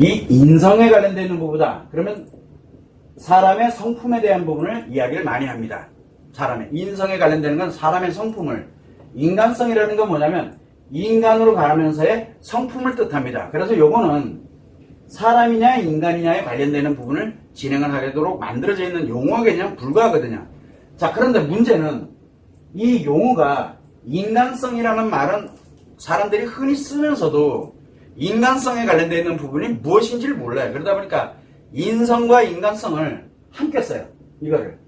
이 인성에 관련되어 있는 부분이다. 그러면 사람의 성품에 대한 부분을 이야기를 많이 합니다. 사람의 인성에 관련되는 건 사람의 성품을 인간성이라는 건 뭐냐면 인간으로 가면서의 성품을 뜻합니다. 그래서 요거는 사람이냐 인간이냐에 관련되는 부분을 진행을 하도록 만들어져 있는 용어가 그냥 불과하거든요. 자 그런데 문제는 이 용어가 인간성이라는 말은 사람들이 흔히 쓰면서도 인간성에 관련되어 있는 부분이 무엇인지를 몰라요. 그러다 보니까 인성과 인간성을 함께 써요. 이거를.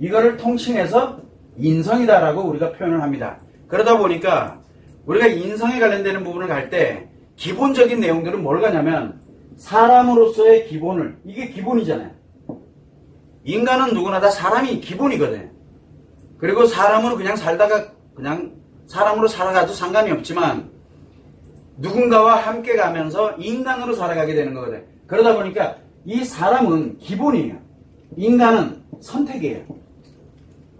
이거를 통칭해서 인성이다라고 우리가 표현을 합니다. 그러다 보니까 우리가 인성에 관련되는 부분을 갈 때 기본적인 내용들은 뭘 가냐면 사람으로서의 기본을 이게 기본이잖아요. 인간은 누구나 다 사람이 기본이거든. 그리고 사람으로 그냥 살다가 그냥 사람으로 살아가도 상관이 없지만 누군가와 함께 가면서 인간으로 살아가게 되는 거거든. 그러다 보니까 이 사람은 기본이에요. 인간은 선택이에요.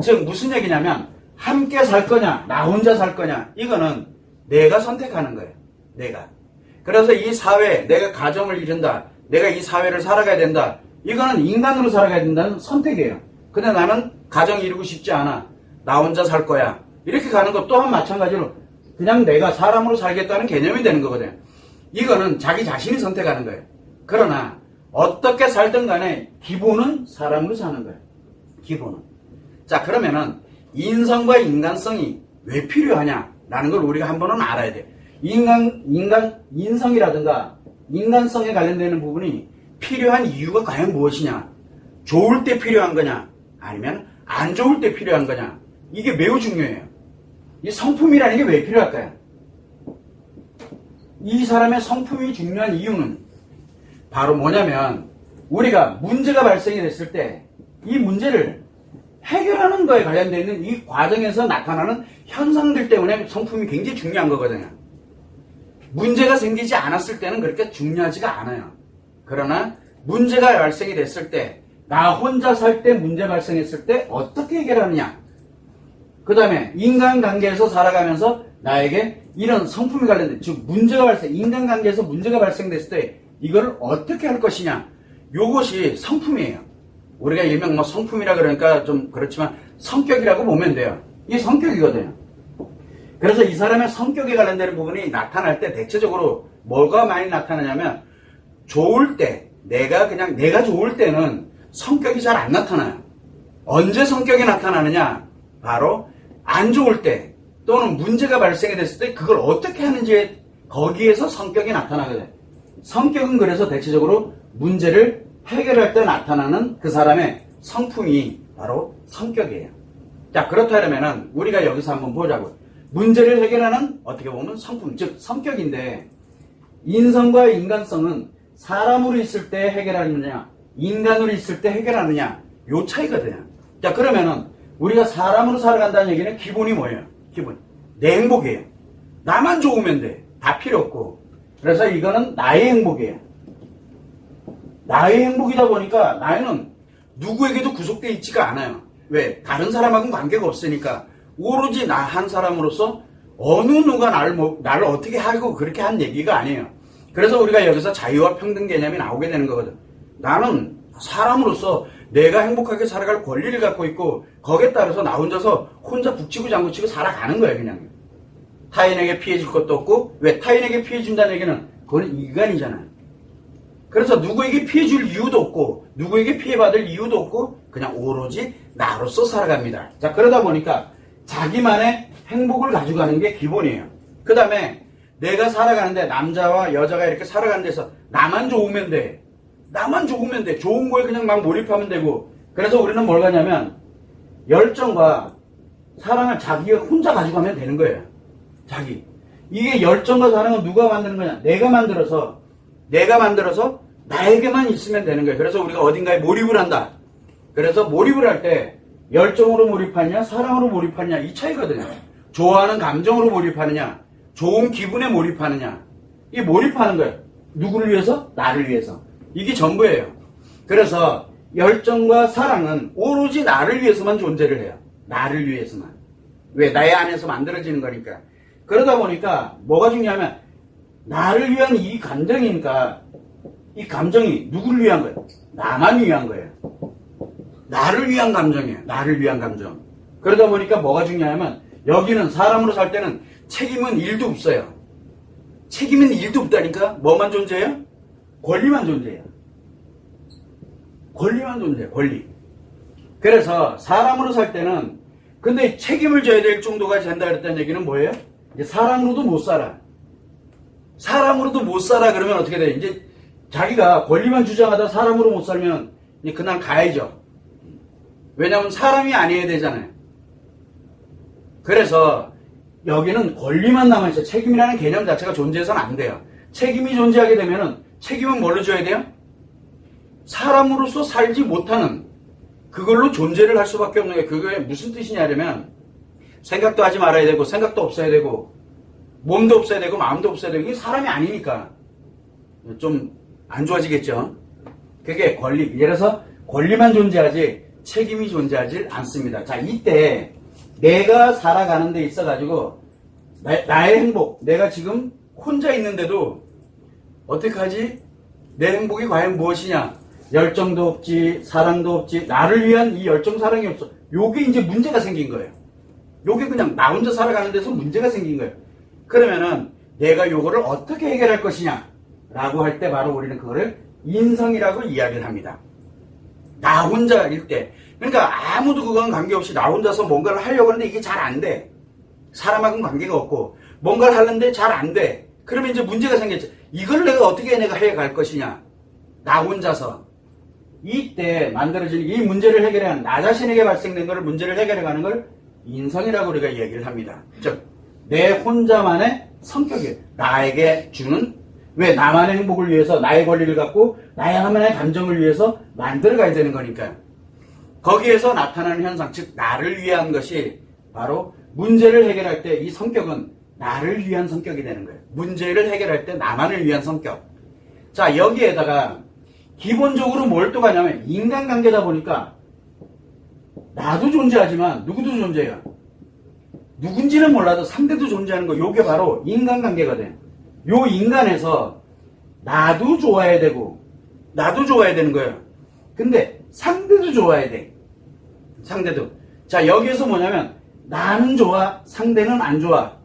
즉 무슨 얘기냐면 함께 살 거냐 나 혼자 살 거냐 이거는 내가 선택하는 거예요. 내가. 그래서 이 사회 내가 가정을 이룬다. 내가 이 사회를 살아가야 된다. 이거는 인간으로 살아가야 된다는 선택이에요. 근데 나는 가정 이루고 싶지 않아. 나 혼자 살 거야. 이렇게 가는 것 또한 마찬가지로 그냥 내가 사람으로 살겠다는 개념이 되는 거거든. 이거는 자기 자신이 선택하는 거예요. 그러나 어떻게 살든 간에 기본은 사람으로 사는 거예요. 기본은. 자, 그러면은 인성과 인간성이 왜 필요하냐라는 걸 우리가 한 번은 알아야 돼. 인간, 인간, 인성이라든가 인간성에 관련되는 부분이 필요한 이유가 과연 무엇이냐? 좋을 때 필요한 거냐? 아니면 안 좋을 때 필요한 거냐? 이게 매우 중요해요. 이 성품이라는 게 왜 필요할까요? 이 사람의 성품이 중요한 이유는 바로 뭐냐면 우리가 문제가 발생이 됐을 때 이 문제를 해결하는 거에 관련되어 있는 이 과정에서 나타나는 현상들 때문에 성품이 굉장히 중요한 거거든요. 문제가 생기지 않았을 때는 그렇게 중요하지가 않아요. 그러나 문제가 발생이 됐을 때, 나 혼자 살 때 문제 발생했을 때 어떻게 해결하느냐. 그 다음에 인간관계에서 살아가면서 나에게 이런 성품이 관련된, 즉 문제가 발생, 인간관계에서 문제가 발생됐을 때 이걸 어떻게 할 것이냐. 요것이 성품이에요. 우리가 일명 뭐 성품이라 그러니까 좀 그렇지만 성격이라고 보면 돼요. 이게 성격이거든요. 그래서 이 사람의 성격에 관련되는 부분이 나타날 때 대체적으로 뭐가 많이 나타나냐면 좋을 때 내가 그냥 내가 좋을 때는 성격이 잘 안 나타나요. 언제 성격이 나타나느냐? 바로 안 좋을 때 또는 문제가 발생이 됐을 때 그걸 어떻게 하는지 거기에서 성격이 나타나거든요. 성격은 그래서 대체적으로 문제를 해결할 때 나타나는 그 사람의 성품이 바로 성격이에요. 자, 그렇다면은 우리가 여기서 한번 보자고. 문제를 해결하는 어떻게 보면 성품, 즉 성격인데 인성과 인간성은 사람으로 있을 때 해결하느냐, 인간으로 있을 때 해결하느냐, 요 차이거든요. 자, 그러면은 우리가 사람으로 살아간다는 얘기는 기본이 뭐예요? 기본. 내 행복이에요. 나만 좋으면 돼. 다 필요 없고. 그래서 이거는 나의 행복이에요. 나의 행복이다 보니까 나는 누구에게도 구속되어 있지가 않아요. 왜? 다른 사람하고는 관계가 없으니까 오로지 나 한 사람으로서 어느 누가 나를 뭐, 나를 어떻게 하고 그렇게 한 얘기가 아니에요. 그래서 우리가 여기서 자유와 평등 개념이 나오게 되는 거거든. 나는 사람으로서 내가 행복하게 살아갈 권리를 갖고 있고 거기에 따라서 나 혼자서 혼자 북치고 장구치고 살아가는 거예요, 그냥. 타인에게 피해 줄 것도 없고 왜 타인에게 피해 준다는 얘기는 그건 인간이잖아요. 그래서 누구에게 피해 줄 이유도 없고 누구에게 피해 받을 이유도 없고 그냥 오로지 나로서 살아갑니다. 자 그러다 보니까 자기만의 행복을 가지고 가는 게 기본이에요. 그 다음에 내가 살아가는데 남자와 여자가 이렇게 살아가는 데서 나만 좋으면 돼. 나만 좋으면 돼. 좋은 거에 그냥 막 몰입하면 되고. 그래서 우리는 뭘 가냐면 열정과 사랑을 자기가 혼자 가지고 가면 되는 거예요. 자기. 이게 열정과 사랑은 누가 만드는 거냐? 내가 만들어서 내가 만들어서 나에게만 있으면 되는 거예요. 그래서 우리가 어딘가에 몰입을 한다. 그래서 몰입을 할 때 열정으로 몰입하냐, 사랑으로 몰입하냐 이 차이거든요. 좋아하는 감정으로 몰입하느냐, 좋은 기분에 몰입하느냐. 이 몰입하는 거예요. 누구를 위해서? 나를 위해서. 이게 전부예요. 그래서 열정과 사랑은 오로지 나를 위해서만 존재를 해요. 나를 위해서만. 왜? 나의 안에서 만들어지는 거니까. 그러다 보니까 뭐가 중요하면 나를 위한 이 감정이니까 이 감정이 누구를 위한 거예요? 나만 위한 거예요. 나를 위한 감정이에요. 나를 위한 감정. 그러다 보니까 뭐가 중요하냐면 여기는 사람으로 살 때는 책임은 일도 없어요. 책임은 일도 없다니까 뭐만 존재해요? 권리만 존재해요. 권리만 존재해요. 권리. 그래서 사람으로 살 때는 근데 책임을 져야 될 정도가 된다 그랬다는 얘기는 뭐예요? 이제 사람으로도 못 살아. 사람으로도 못 살아 그러면 어떻게 돼? 이제 자기가 권리만 주장하다 사람으로 못 살면 이제 그날 가야죠. 왜냐하면 사람이 아니어야 되잖아요. 그래서 여기는 권리만 남아있어요. 책임이라는 개념 자체가 존재해서는 안 돼요. 책임이 존재하게 되면은 책임은 뭘로 줘야 돼요? 사람으로서 살지 못하는 그걸로 존재를 할 수밖에 없는 게 그게 무슨 뜻이냐면 생각도 하지 말아야 되고 생각도 없어야 되고 몸도 없어야 되고 마음도 없어야 되고 이게 사람이 아니니까 좀 안 좋아지겠죠. 그게 권리. 그래서 권리만 존재하지 책임이 존재하지 않습니다. 자 이때 내가 살아가는 데 있어 가지고 나, 의 행복 내가 지금 혼자 있는데도 어떻게 하지? 내 행복이 과연 무엇이냐? 열정도 없지, 사랑도 없지, 나를 위한 이 열정, 사랑이 없어. 요게 이제 문제가 생긴 거예요. 요게 그냥 나 혼자 살아가는 데서 문제가 생긴 거예요. 그러면은 내가 요거를 어떻게 해결할 것이냐? 라고 할 때 바로 우리는 그거를 인성이라고 이야기를 합니다. 나 혼자일 때. 그러니까 아무도 그건 관계없이 나 혼자서 뭔가를 하려고 하는데 이게 잘 안 돼. 사람하고는 관계가 없고 뭔가를 하는데 잘 안 돼. 그러면 이제 문제가 생겼죠. 이걸 내가 어떻게 내가 해갈 것이냐. 나 혼자서. 이때 만들어지는 이 문제를 해결하는 나 자신에게 발생된 것을 문제를 해결해가는 걸 인성이라고 우리가 얘기를 합니다. 즉, 내 혼자만의 성격이 나에게 주는 왜 나만의 행복을 위해서 나의 권리를 갖고 나야만의 감정을 위해서 만들어가야 되는 거니까요. 거기에서 나타나는 현상, 즉 나를 위한 것이 바로 문제를 해결할 때 이 성격은 나를 위한 성격이 되는 거예요. 문제를 해결할 때 나만을 위한 성격. 자 여기에다가 기본적으로 뭘 또 가냐면 인간관계다 보니까 나도 존재하지만 누구도 존재해요. 누군지는 몰라도 상대도 존재하는 거. 요게 바로 인간관계가 돼요. 요 인간에서 나도 좋아야 되고 나도 좋아야 되는 거예요. 근데 상대도 좋아야 돼. 상대도. 자 여기에서 뭐냐면 나는 좋아 상대는 안 좋아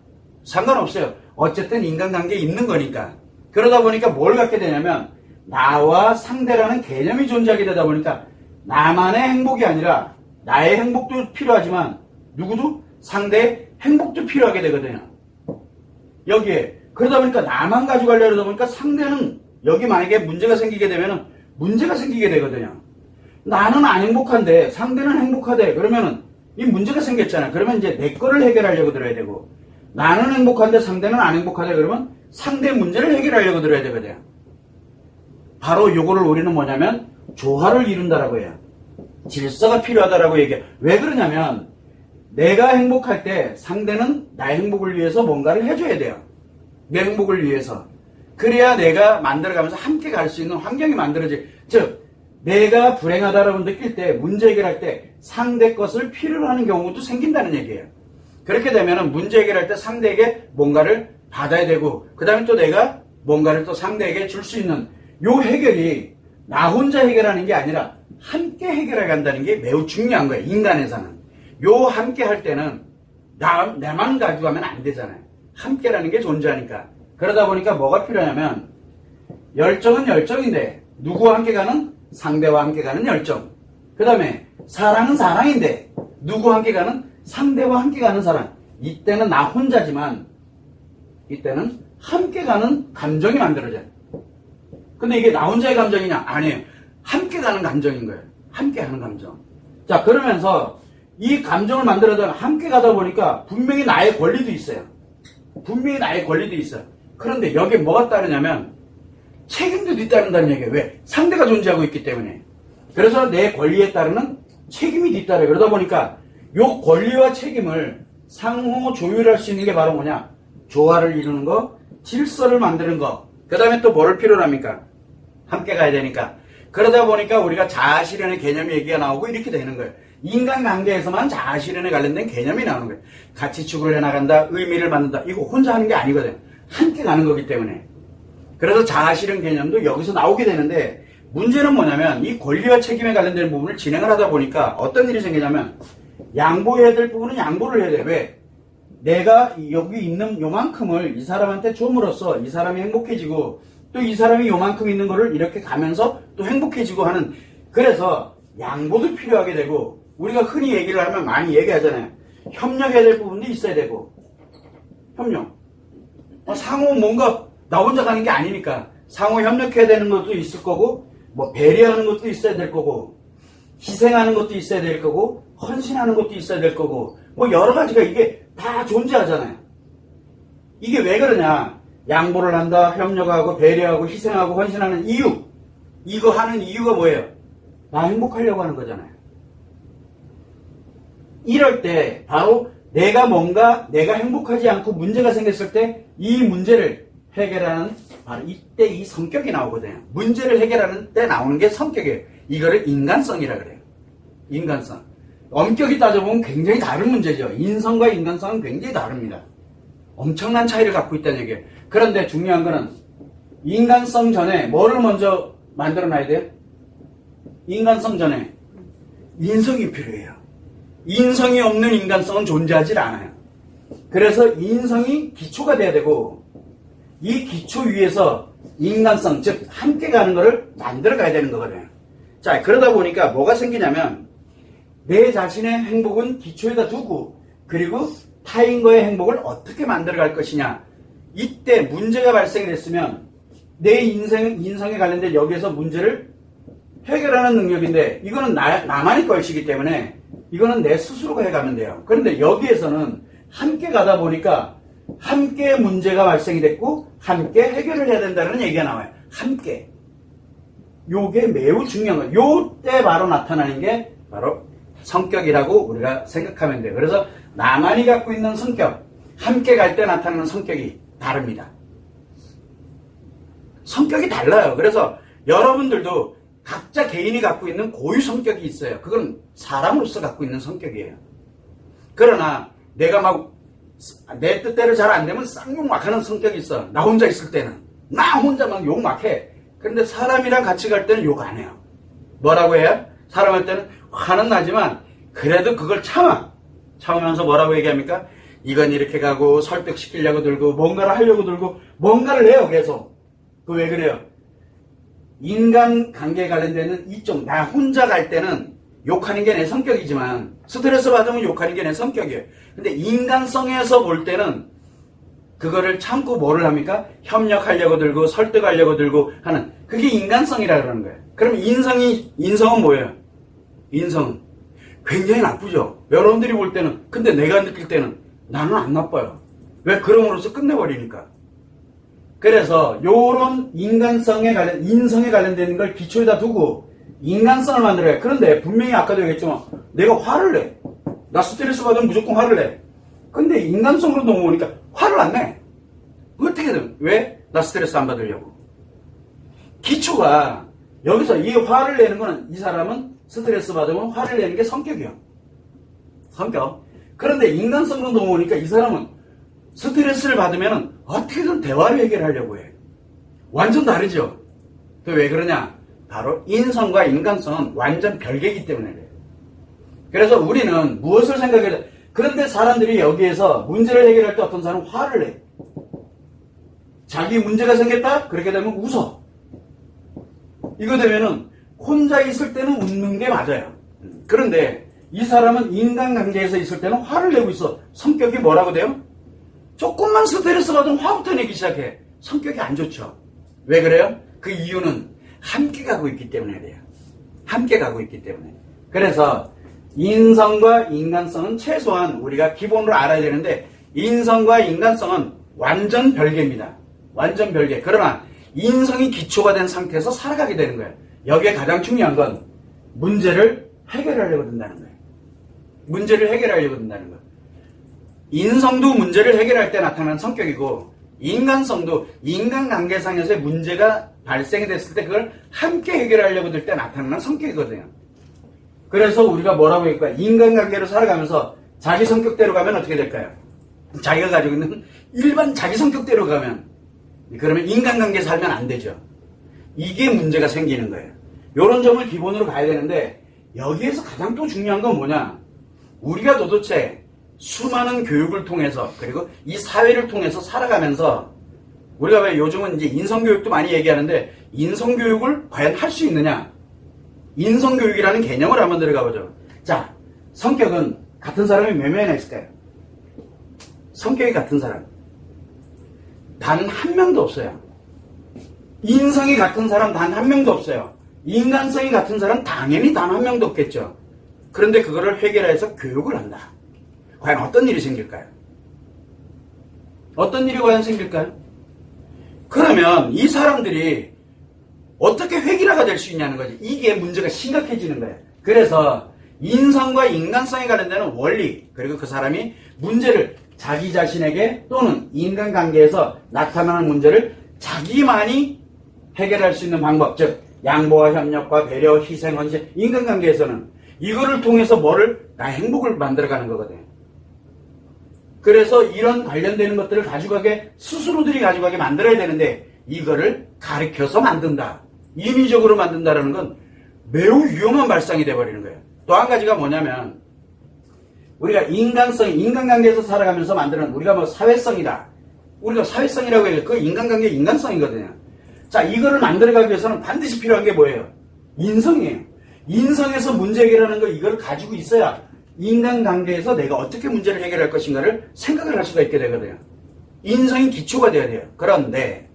상관없어요. 어쨌든 인간관계에 있는 거니까. 그러다 보니까 뭘 갖게 되냐면 나와 상대라는 개념이 존재하게 되다 보니까 나만의 행복이 아니라 나의 행복도 필요하지만 누구도 상대의 행복도 필요하게 되거든요. 여기에 그러다 보니까 나만 가져가려고 하다 보니까 상대는 여기 만약에 문제가 생기게 되면은 문제가 생기게 되거든요. 나는 안 행복한데 상대는 행복하대. 그러면은 이 문제가 생겼잖아요. 그러면 이제 내 거를 해결하려고 들어야 되고 나는 행복한데 상대는 안 행복하대. 그러면 상대 문제를 해결하려고 들어야 되거든요. 바로 요거를 우리는 뭐냐면 조화를 이룬다라고 해요. 질서가 필요하다라고 얘기해요. 왜 그러냐면 내가 행복할 때 상대는 나의 행복을 위해서 뭔가를 해줘야 돼요. 내 행복을 위해서. 그래야 내가 만들어가면서 함께 갈 수 있는 환경이 만들어지. 즉, 내가 불행하다라고 느낄 때, 문제 해결할 때 상대 것을 필요로 하는 경우도 생긴다는 얘기예요. 그렇게 되면 문제 해결할 때 상대에게 뭔가를 받아야 되고, 그 다음에 또 내가 뭔가를 또 상대에게 줄 수 있는 요 해결이 나 혼자 해결하는 게 아니라 함께 해결해 간다는 게 매우 중요한 거예요. 인간에서는. 요 함께 할 때는 나, 내만 가지고 가면 안 되잖아요. 함께라는 게 존재하니까. 그러다 보니까 뭐가 필요하냐면 열정은 열정인데 누구와 함께 가는? 상대와 함께 가는 열정. 그 다음에 사랑은 사랑인데 누구와 함께 가는? 상대와 함께 가는 사랑. 이때는 나 혼자지만 이때는 함께 가는 감정이 만들어져요. 근데 이게 나 혼자의 감정이냐? 아니에요. 함께 가는 감정인 거예요. 함께 하는 감정. 자, 그러면서 이 감정을 만들어다 함께 가다 보니까 분명히 나의 권리도 있어요. 분명히 나의 권리도 있어요. 그런데 여기에 뭐가 따르냐면 책임도 뒤따른다는 얘기예요. 왜? 상대가 존재하고 있기 때문에. 그래서 내 권리에 따르는 책임이 뒤따라요. 그러다 보니까 요 권리와 책임을 상호 조율할 수 있는 게 바로 뭐냐? 조화를 이루는 거, 질서를 만드는 거. 그 다음에 또 뭐를 필요로 합니까? 함께 가야 되니까. 그러다 보니까 우리가 자아실현의 개념 얘기가 나오고 이렇게 되는 거예요. 인간관계에서만 자아실현에 관련된 개념이 나오는 거예요. 같이 축을 해나간다, 의미를 만든다. 이거 혼자 하는 게 아니거든. 함께 가는 거기 때문에. 그래서 자아실현 개념도 여기서 나오게 되는데 문제는 뭐냐면 이 권리와 책임에 관련된 부분을 진행을 하다 보니까 어떤 일이 생기냐면 양보해야 될 부분은 양보를 해야 돼. 왜? 내가 여기 있는 요만큼을 이 사람한테 줌으로써 이 사람이 행복해지고 또 이 사람이 요만큼 있는 거를 이렇게 가면서 또 행복해지고 하는 그래서 양보도 필요하게 되고 우리가 흔히 얘기를 하면 많이 얘기하잖아요. 협력해야 될 부분도 있어야 되고 협력. 어, 상호 뭔가 나 혼자 가는 게 아니니까 상호 협력해야 되는 것도 있을 거고 뭐 배려하는 것도 있어야 될 거고 희생하는 것도 있어야 될 거고 헌신하는 것도 있어야 될 거고 뭐 여러 가지가 이게 다 존재하잖아요. 이게 왜 그러냐? 양보를 한다, 협력하고 배려하고 희생하고 헌신하는 이유. 이거 하는 이유가 뭐예요? 나 행복하려고 하는 거잖아요. 이럴 때 바로 내가 뭔가 내가 행복하지 않고 문제가 생겼을 때 이 문제를 해결하는 바로 이때 이 성격이 나오거든요. 문제를 해결하는 때 나오는 게 성격이에요. 이거를 인간성이라 그래요. 인간성. 엄격히 따져보면 굉장히 다른 문제죠. 인성과 인간성은 굉장히 다릅니다. 엄청난 차이를 갖고 있다는 얘기예요. 그런데 중요한 거는 인간성 전에 뭐를 먼저 만들어 놔야 돼요? 인간성 전에 인성이 필요해요. 인성이 없는 인간성은 존재하지 않아요. 그래서 인성이 기초가 돼야 되고 이 기초 위에서 인간성, 즉 함께 가는 것을 만들어 가야 되는 거거든요. 자, 그러다 보니까 뭐가 생기냐면 내 자신의 행복은 기초에다 두고 그리고 타인과의 행복을 어떻게 만들어 갈 것이냐. 이때 문제가 발생이 됐으면 내 인생, 인성에 관련된 여기에서 문제를 해결하는 능력인데 이거는 나, 나만의 것이기 때문에 이거는 내 스스로가 해가면 돼요. 그런데 여기에서는 함께 가다 보니까 함께 문제가 발생이 됐고 함께 해결을 해야 된다는 얘기가 나와요. 함께. 요게 매우 중요한 거예요. 요때 바로 나타나는 게 바로 성격이라고 우리가 생각하면 돼요. 그래서 나만이 갖고 있는 성격, 함께 갈 때 나타나는 성격이 다릅니다. 성격이 달라요. 그래서 여러분들도 각자 개인이 갖고 있는 고유 성격이 있어요. 그건 사람으로서 갖고 있는 성격이에요. 그러나 내가 막 내 뜻대로 잘 안 되면 쌍욕 막 하는 성격이 있어. 나 혼자 있을 때는. 나 혼자 막 욕 막 해. 그런데 사람이랑 같이 갈 때는 욕 안 해요. 뭐라고 해요? 사람 할 때는 화는 나지만 그래도 그걸 참아. 참으면서 뭐라고 얘기합니까? 이건 이렇게 가고 설득시키려고 들고 뭔가를 하려고 들고 뭔가를 해요 계속. 그 왜 그래요? 인간 관계에 관련되는 이쪽 나 혼자 갈 때는 욕하는 게 내 성격이지만 스트레스 받으면 욕하는 게 내 성격이에요. 근데 인간성에서 볼 때는 그거를 참고 뭐를 합니까? 협력하려고 들고 설득하려고 들고 하는 그게 인간성이라 그러는 거예요. 그럼 인성이 인성은 뭐예요? 인성은 굉장히 나쁘죠. 여러분들이 볼 때는 근데 내가 느낄 때는 나는 안 나빠요. 왜 그럼으로써 끝내버리니까. 그래서 요런 인간성에 관련 인성에 관련되는 걸 기초에다 두고 인간성을 만들어야 그런데 분명히 아까도 얘기했지만 내가 화를 내. 나 스트레스 받으면 무조건 화를 내. 근데 인간성으로 넘어오니까 화를 안 내. 어떻게든 왜? 나 스트레스 안 받으려고. 기초가 여기서 이 화를 내는 거는 이 사람은 스트레스 받으면 화를 내는 게 성격이야. 성격. 그런데 인간성으로 넘어오니까 이 사람은 스트레스를 받으면 어떻게든 대화를 해결하려고 해. 완전 다르죠? 그왜 그러냐? 바로 인성과 인간성은 완전 별개이기 때문에 그래요. 그래서 우리는 무엇을 생각해야 돼? 그런데 사람들이 여기에서 문제를 해결할 때 어떤 사람은 화를 내. 자기 문제가 생겼다? 그렇게 되면 웃어. 이거 되면은 혼자 있을 때는 웃는 게 맞아요. 그런데 이 사람은 인간관계에서 있을 때는 화를 내고 있어. 성격이 뭐라고 돼요? 조금만 스트레스 받으면 화부터 내기 시작해. 성격이 안 좋죠. 왜 그래요? 그 이유는 함께 가고 있기 때문에 그래요. 함께 가고 있기 때문에. 그래서 인성과 인간성은 최소한 우리가 기본으로 알아야 되는데 인성과 인간성은 완전 별개입니다. 완전 별개. 그러나 인성이 기초가 된 상태에서 살아가게 되는 거예요. 여기에 가장 중요한 건 문제를 해결하려고 든다는 거예요. 문제를 해결하려고 든다는 거예요. 인성도 문제를 해결할 때 나타나는 성격이고 인간성도 인간관계상에서의 문제가 발생이 됐을 때 그걸 함께 해결하려고 들 때 나타나는 성격이거든요. 그래서 우리가 뭐라고 할까요? 인간관계로 살아가면서 자기 성격대로 가면 어떻게 될까요? 자기가 가지고 있는 일반 자기 성격대로 가면 그러면 인간관계 살면 안 되죠. 이게 문제가 생기는 거예요. 이런 점을 기본으로 가야 되는데 여기에서 가장 또 중요한 건 뭐냐? 우리가 도대체 수많은 교육을 통해서 그리고 이 사회를 통해서 살아가면서 우리가 왜 요즘은 이제 인성교육도 많이 얘기하는데 인성교육을 과연 할 수 있느냐? 인성교육이라는 개념을 한번 들어가 보죠. 자, 성격은 같은 사람이 몇 명이나 있을까요? 성격이 같은 사람. 단 한 명도 없어요. 인성이 같은 사람 단 한 명도 없어요. 인간성이 같은 사람 당연히 단 한 명도 없겠죠. 그런데 그거를 해결해서 교육을 한다. 과연 어떤 일이 생길까요? 어떤 일이 과연 생길까요? 그러면 이 사람들이 어떻게 획일화가 될 수 있냐는 거지. 이게 문제가 심각해지는 거예요. 그래서 인성과 인간성에 관련되는 원리, 그리고 그 사람이 문제를 자기 자신에게 또는 인간관계에서 나타나는 문제를 자기만이 해결할 수 있는 방법, 즉, 양보와 협력과 배려, 희생, 헌신, 인간관계에서는 이거를 통해서 뭐를, 나 행복을 만들어가는 거거든요. 그래서 이런 관련되는 것들을 가져가게, 스스로들이 가져가게 만들어야 되는데, 이거를 가르쳐서 만든다. 인위적으로 만든다라는 건 매우 위험한 발상이 돼버리는 거예요. 또 한 가지가 뭐냐면, 우리가 인간성, 인간관계에서 살아가면서 만드는 우리가 뭐 사회성이다. 우리가 사회성이라고 해요. 그 인간관계 인간성이거든요. 자, 이거를 만들어가기 위해서는 반드시 필요한 게 뭐예요? 인성이에요. 인성에서 문제 해결하는 거 이걸 가지고 있어야 인간관계에서 내가 어떻게 문제를 해결할 것인가를 생각을 할 수가 있게 되거든요. 인성이 기초가 돼야 돼요. 그런데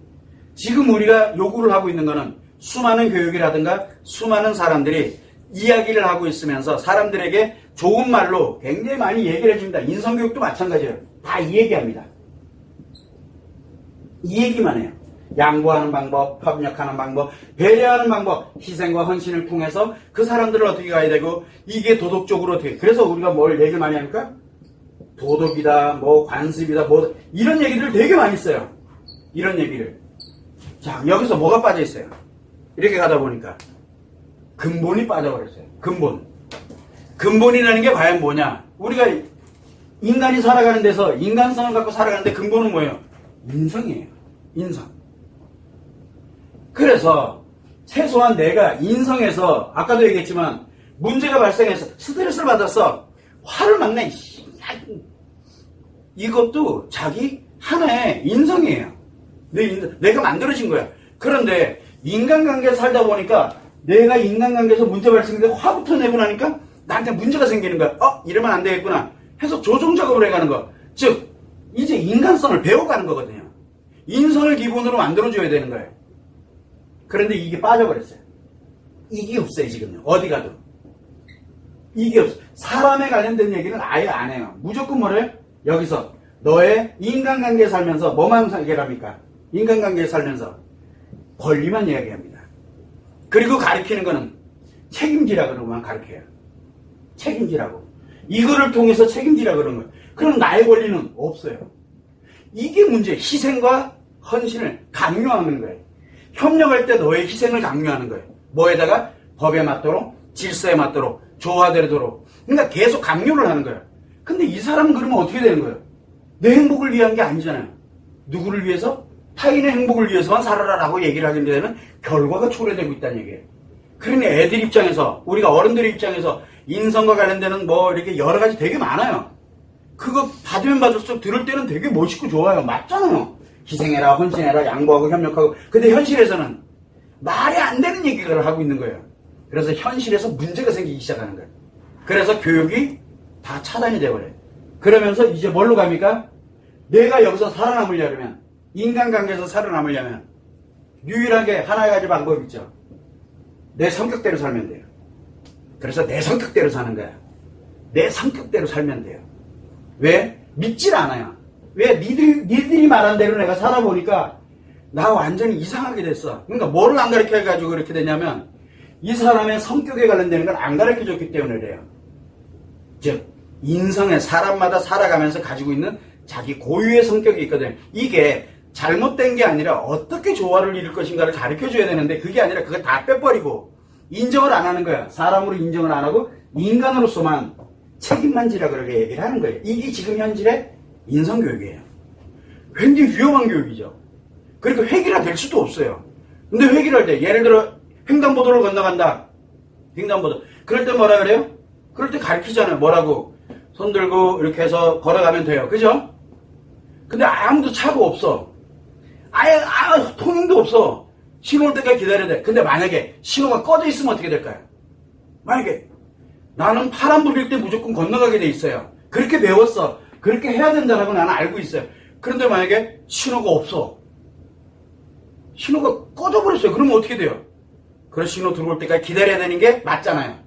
지금 우리가 요구를 하고 있는 거는 수많은 교육이라든가 수많은 사람들이 이야기를 하고 있으면서 사람들에게 좋은 말로 굉장히 많이 얘기를 해줍니다. 인성교육도 마찬가지예요. 다 이 얘기합니다. 이 얘기만 해요. 양보하는 방법, 협력하는 방법, 배려하는 방법, 희생과 헌신을 통해서 그 사람들을 어떻게 가야 되고 이게 도덕적으로 어떻게 그래서 우리가 뭘 얘기를 많이 합니까? 도덕이다, 뭐 관습이다, 뭐 이런 얘기를 되게 많이 써요. 이런 얘기를. 자, 여기서 뭐가 빠져 있어요? 이렇게 가다 보니까 근본이 빠져버렸어요. 근본. 근본이라는 게 과연 뭐냐? 우리가 인간이 살아가는 데서 인간성을 갖고 살아가는데 근본은 뭐예요? 인성이에요. 인성. 그래서 최소한 내가 인성에서 아까도 얘기했지만 문제가 발생해서 스트레스를 받았어. 화를 막 내. 씨, 야, 이것도 자기 하나의 인성이에요. 내 인- 내가 만들어진 거야. 그런데 인간관계 살다 보니까 내가 인간관계에서 문제 발생인데 화부터 내고 나니까 나한테 문제가 생기는 거야. 어? 이러면 안 되겠구나. 해서 조정 작업을 해가는 거. 즉, 이제 인간성을 배워가는 거거든요. 인성을 기본으로 만들어줘야 되는 거예요. 그런데 이게 빠져버렸어요. 이게 없어요, 지금요. 어디 가도. 이게 없어. 사람에 관련된 얘기는 아예 안 해요. 무조건 뭐래요? 여기서 너의 인간관계 살면서 뭐만 해결합니까? 인간관계 살면서 권리만 이야기합니다. 그리고 가르치는 거는 책임지라 그러고만 가르쳐요. 책임지라고. 이거를 통해서 책임지라 그러는 거예요. 그럼 나의 권리는 없어요. 이게 문제. 희생과 헌신을 강요하는 거예요. 협력할 때 너의 희생을 강요하는 거예요. 뭐에다가 법에 맞도록 질서에 맞도록 조화되도록. 그러니까 계속 강요를 하는 거예요. 근데 이 사람은 그러면 어떻게 되는 거예요? 내 행복을 위한 게 아니잖아요. 누구를 위해서? 타인의 행복을 위해서만 살아라라고 얘기를 하게 되면 결과가 초래되고 있다는 얘기예요. 그러니 애들 입장에서 우리가 어른들 입장에서 인성과 관련되는 뭐 이렇게 여러 가지 되게 많아요. 그거 받으면 받을수록 들을 때는 되게 멋있고 좋아요. 맞잖아요. 희생해라, 헌신해라, 양보하고 협력하고. 근데 현실에서는 말이 안 되는 얘기를 하고 있는 거예요. 그래서 현실에서 문제가 생기기 시작하는 거예요. 그래서 교육이 다 차단이 돼버려요. 그러면서 이제 뭘로 갑니까? 내가 여기서 살아남으려면, 인간관계에서 살아남으려면, 유일하게 하나의 가지 방법이 있죠. 내 성격대로 살면 돼요. 그래서 내 성격대로 사는 거야. 내 성격대로 살면 돼요. 왜? 믿질 않아요. 왜? 니들, 니들이 말한 대로 내가 살아보니까 나 완전히 이상하게 됐어. 그러니까 뭐를 안 가르쳐 가지고 그렇게 되냐면 이 사람의 성격에 관련되는 걸 안 가르쳐 줬기 때문에 그래요. 즉, 인성에 사람마다 살아가면서 가지고 있는 자기 고유의 성격이 있거든요. 이게 잘못된 게 아니라 어떻게 조화를 이룰 것인가를 가르쳐 줘야 되는데 그게 아니라 그거 다 빼버리고 인정을 안 하는 거야. 사람으로 인정을 안 하고 인간으로서만 책임만 지라 그렇게 얘기를 하는 거예요. 이게 지금 현실의 인성교육이에요. 굉장히 위험한 교육이죠. 그러니까 획일화될 수도 없어요. 근데 획일할 때 예를 들어 횡단보도를 건너간다. 횡단보도. 그럴 때 뭐라 그래요? 그럴 때 가르치잖아요. 뭐라고? 손 들고 이렇게 해서 걸어가면 돼요. 그죠? 근데 아무도 차가 없어. 아예 아 통행도 없어. 신호 올 때까지 기다려야 돼. 근데 만약에 신호가 꺼져 있으면 어떻게 될까요? 만약에 나는 파란 불일 때 무조건 건너가게 돼 있어요. 그렇게 배웠어. 그렇게 해야 된다라고 나는 알고 있어요. 그런데 만약에 신호가 없어. 신호가 꺼져버렸어요. 그러면 어떻게 돼요? 그런 신호 들어올 때까지 기다려야 되는 게 맞잖아요.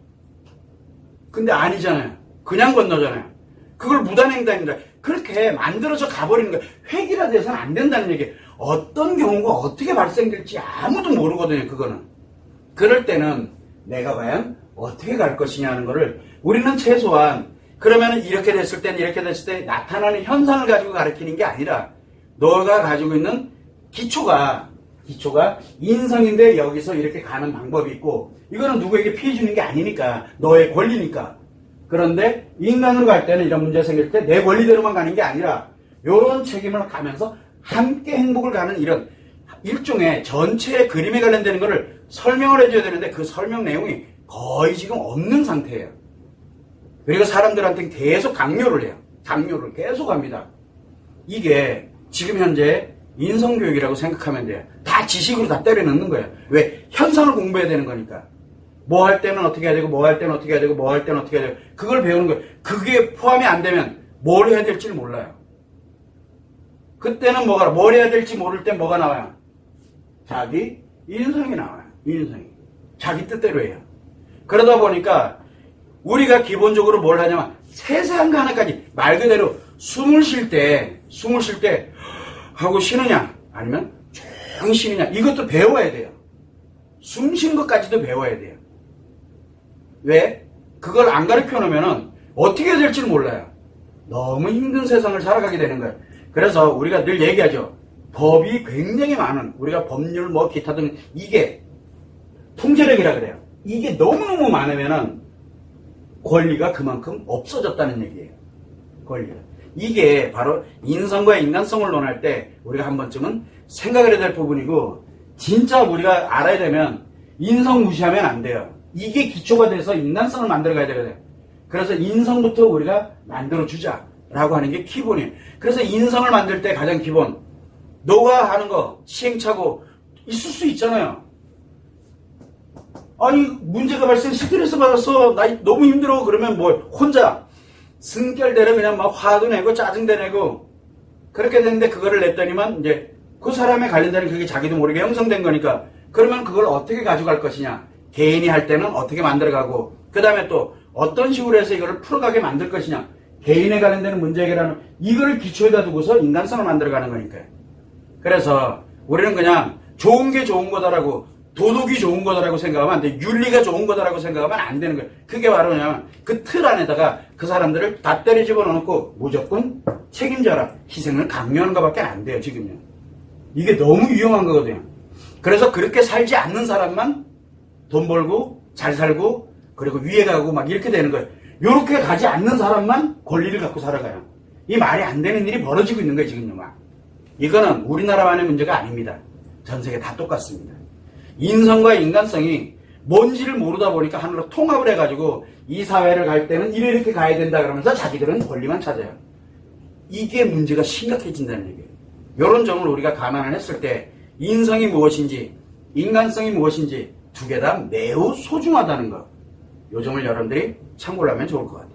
근데 아니잖아요. 그냥 건너잖아요. 그걸 무단횡단입니다. 그렇게 만들어서 가버리는 거예요. 획일화돼서는 안 된다는 얘기예요. 어떤 경우가 어떻게 발생될지 아무도 모르거든요. 그거는. 그럴 때는 내가 과연 어떻게 갈 것이냐 하는 거를 우리는 최소한 그러면 이렇게 됐을 땐 이렇게 됐을 때 나타나는 현상을 가지고 가르치는 게 아니라 너가 가지고 있는 기초가 기초가 인성인데 여기서 이렇게 가는 방법이 있고 이거는 누구에게 피해 주는 게 아니니까 너의 권리니까 그런데 인간으로 갈 때는 이런 문제 생길 때 내 권리대로만 가는 게 아니라 이런 책임을 가면서 함께 행복을 가는 이런 일종의 전체의 그림에 관련되는 것을 설명을 해줘야 되는데 그 설명 내용이 거의 지금 없는 상태예요. 그리고 사람들한테 계속 강요를 해요. 강요를 계속 합니다. 이게 지금 현재 인성교육이라고 생각하면 돼요. 다 지식으로 다 때려 넣는 거예요. 왜? 현상을 공부해야 되는 거니까. 뭐 할 때는 어떻게 해야 되고, 뭐 할 때는 어떻게 해야 되고, 뭐 할 때는 어떻게 해야 되고, 그걸 배우는 거예요. 그게 포함이 안 되면 뭘 해야 될지를 몰라요. 그때는 뭐가, 뭘 해야 될지 모를 때 뭐가 나와요? 자기 인성이 나와요. 인성이. 자기 뜻대로 해요. 그러다 보니까 우리가 기본적으로 뭘 하냐면 거 하나까지 말 그대로 숨을 쉴 때, 숨을 쉴 때 하고 쉬느냐 아니면 조용히 쉬느냐 이것도 배워야 돼요. 숨 쉬는 것까지도 배워야 돼요. 왜? 그걸 안 가르쳐 놓으면은 어떻게 될지를 몰라요. 너무 힘든 세상을 살아가게 되는 거예요. 그래서 우리가 늘 얘기하죠. 법이 굉장히 많은 우리가 법률 뭐 기타 등 이게 통제력이라 그래요. 이게 너무너무 많으면은 권리가 그만큼 없어졌다는 얘기예요. 권리가. 이게 바로 인성과 인간성을 논할 때 우리가 한 번쯤은 생각을 해야 될 부분이고 진짜 우리가 알아야 되면 인성 무시하면 안 돼요. 이게 기초가 돼서 인간성을 만들어 가야 되거든요. 그래서 인성부터 우리가 만들어 주자 라고 하는 게 기본이에요. 그래서 인성을 만들 때 가장 기본. 너가 하는 거 시행착오. 있을 수 있잖아요. 아니 문제가 발생 스트레스 받았어 나 너무 힘들어. 그러면 뭐 혼자. 승결대로 그냥 막 화도 내고 짜증도 내고. 그렇게 되는데 그거를 냈더니만 이제 그 사람에 관련되는 그게 자기도 모르게 형성된 거니까. 그러면 그걸 어떻게 가져갈 것이냐? 개인이 할 때는 어떻게 만들어가고. 그 다음에 또 어떤 식으로 해서 이거를 풀어가게 만들 것이냐 개인에 관련되는 문제 해결하는 이거를 기초에다 두고서 인간성을 만들어가는 거니까요 그래서 우리는 그냥 좋은 게 좋은 거다라고 도덕이 좋은 거다라고 생각하면 안 돼. 윤리가 좋은 거다라고 생각하면 안 되는 거예요. 그게 바로 뭐냐면 그틀 안에다가 그 사람들을 다 때려 집어넣고 무조건 책임져라. 희생을 강요하는 것밖에 안 돼요, 지금요. 이게 너무 위험한 거거든요. 그래서 그렇게 살지 않는 사람만 돈 벌고 잘 살고 그리고 위에 가고 막 이렇게 되는 거예요. 이렇게 가지 않는 사람만 권리를 갖고 살아가요. 이 말이 안 되는 일이 벌어지고 있는 거예요, 지금요. 막. 이거는 우리나라만의 문제가 아닙니다. 전 세계 다 똑같습니다. 인성과 인간성이 뭔지를 모르다 보니까 하늘로 통합을 해가지고 이 사회를 갈 때는 이래 이렇게 가야 된다 그러면서 자기들은 권리만 찾아요. 이게 문제가 심각해진다는 얘기예요. 이런 점을 우리가 감안을 했을 때 인성이 무엇인지 인간성이 무엇인지 두 개 다 매우 소중하다는 거. 요 점을 여러분들이 참고를 하면 좋을 것 같아요.